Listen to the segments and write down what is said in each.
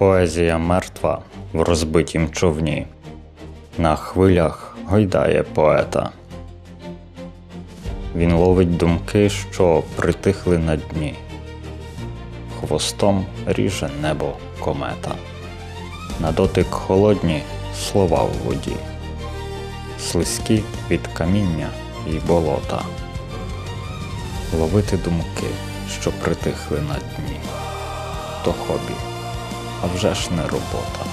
Поезія мертва в розбитім човні. На хвилях гойдає поета. Він ловить думки, що притихли на дні. Хвостом ріже небо комета. На дотик холодні слова в воді, слизькі від каміння і болота. Ловити думки, що притихли на дні. То хобі, а вже ж не робота.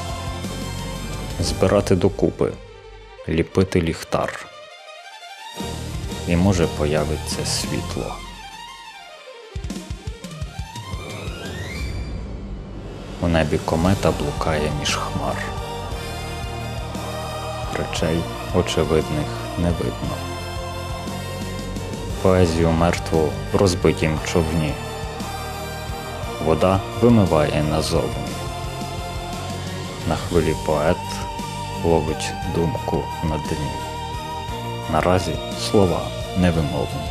Збирати докупи, ліпити ліхтар. І може появиться світло. У небі комета блукає між хмар. Речей очевидних не видно. Поезію мертву в розбитім човні. Вода вимиває назовні. На хвилі поет ловить думку на дні. Наразі слова невимовні.